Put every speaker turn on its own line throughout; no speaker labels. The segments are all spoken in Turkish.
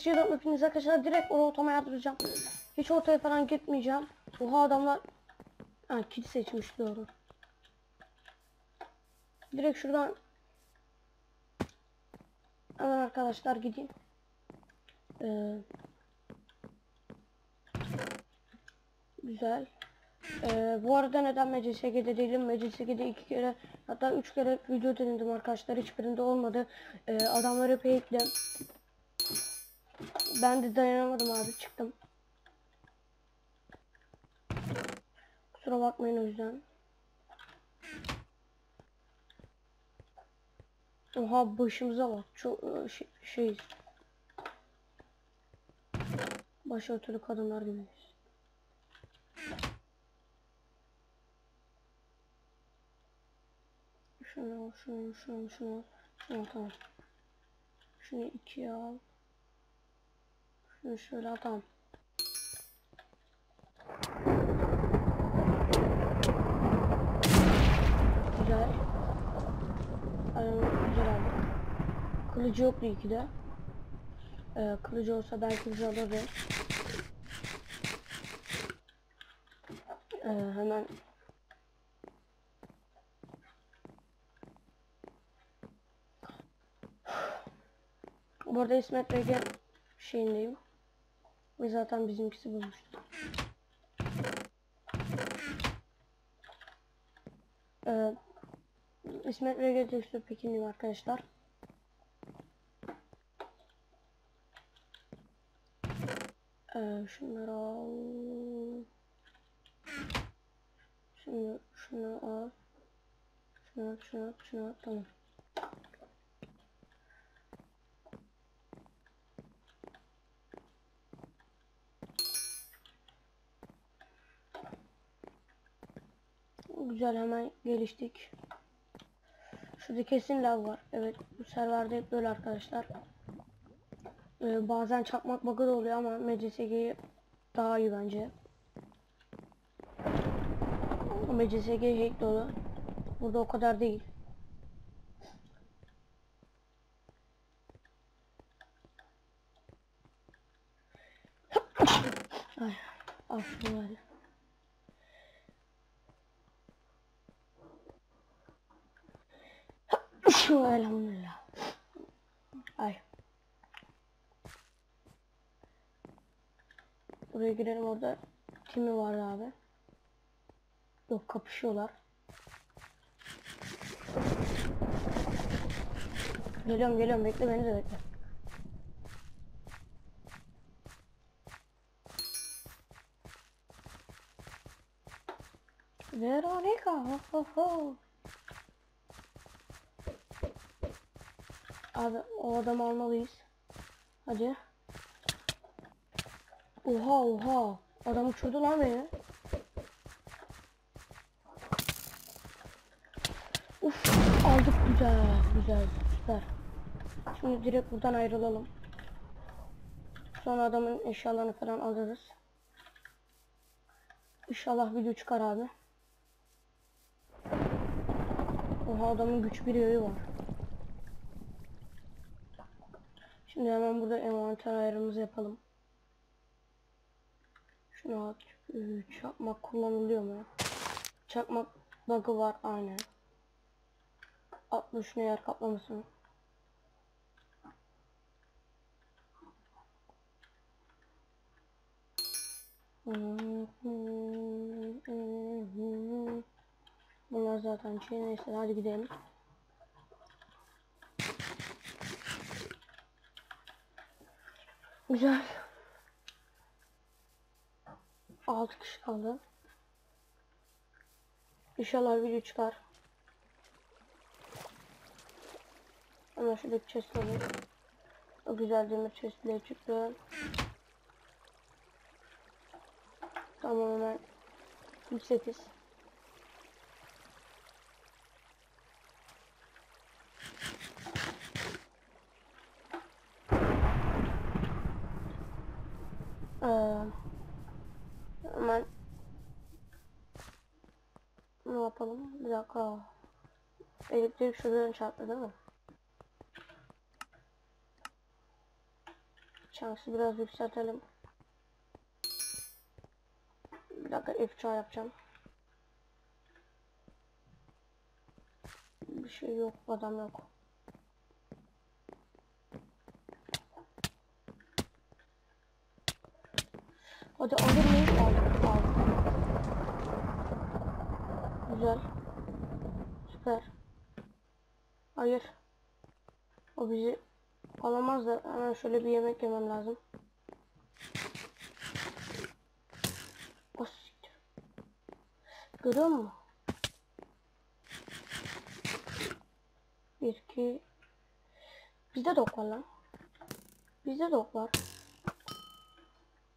Geçiyorum hepiniz arkadaşlar direkt onu ortama yardıracağım. Hiç ortaya falan gitmeyeceğim. Oha adamlar ha kit seçmiş doğru. Direkt şuradan Hemen arkadaşlar gideyim. Ee, güzel. Ee, bu arada neden MCSG'de değilim? MCSG'de iki kere hatta üç kere video denedim arkadaşlar. Hiçbirinde olmadı. Ee, adamları pekle ben de dayanamadım abi çıktım. Kusura bakmayın o yüzden. Oha başımıza bak. Çok e, şey, şeyiz. Başörtülü kadınlar gibiyiz. Şunu al, şunu, şunu, şunu. Şunu tamam. Şunu ikiye al. Şöyle al, tamam. Güzel. Aynen güzel aldık. Kılıcı yoktu iki de. Ee, kılıcı olsa belki bizi alırdı. Ee, hemen Bu arada İsmet Bey'e şeyindeyim. Ve zaten bizimkisi bulmuştu. Ee, İsmet Bey'e tekstür Pekinliyim arkadaşlar. Ee, şunları al. Şunu, şunu al. Şunu, şunu, şunu, tamam. Güzel hemen geliştik. Şurada kesin lav var. Evet bu serverde hep böyle arkadaşlar. Ee, bazen çakmak bug'ı da oluyor ama MCSG daha iyi bence. MCSG hack dolu. Burada o kadar değil. Ay, af böyle. Şu elhamdülillah. Ay. Buraya girelim orada. Kimi var abi? Yok kapışıyorlar. Geliyorum geliyorum bekle beni de bekle. Veronica ho ho ho. Abi o adamı almalıyız. Hadi. Oha oha. Adam uçurdu lan beni. Uf aldık güzel güzel süper. Şimdi direkt buradan ayrılalım. Sonra adamın eşyalarını falan alırız. İnşallah video çıkar abi. Oha adamın güç bir yayı var. Şimdi hemen burada envanter ayarımızı yapalım. Şunu at. Çakmak kullanılıyor mu? Çakmak bug'ı var aynen. Atla şunu yer kaplamasını. Bunlar zaten şey neyse hadi gidelim. Güzel. 6 kişi kaldı. İnşallah video çıkar. Hemen şuradaki chest alayım. O güzel demir chestleri çıktı. Tamam hemen 8 Ee, hemen ne yapalım? Bir dakika. Elektrik şuradan çarptı değil mi? Şansı biraz yükseltelim. Bir dakika F3 yapacağım. Bir şey yok, adam yok. Hadi alır mıyız? Aldık, aldık. Güzel. Süper. Hayır. O bizi alamaz da hemen şöyle bir yemek yemem lazım. Siktir. Görüyor musun? Bir, iki. Bizde de var lan. Bizde de var.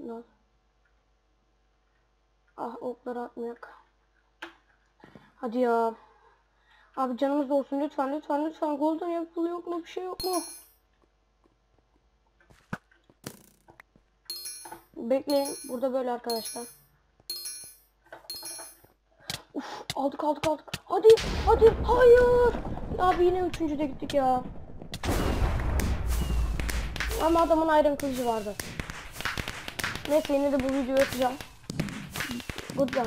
Şundan. Ah okları atmayak. Hadi ya. Abi canımız olsun lütfen lütfen lütfen golden yapılı yok mu bir şey yok mu? Bekleyin burada böyle arkadaşlar. Uf aldık aldık aldık. Hadi hadi hayır. Abi yine üçüncüde gittik ya. Ama adamın ayrım kılıcı vardı. Neyse yine de bu videoyu atacağım. Goodbye.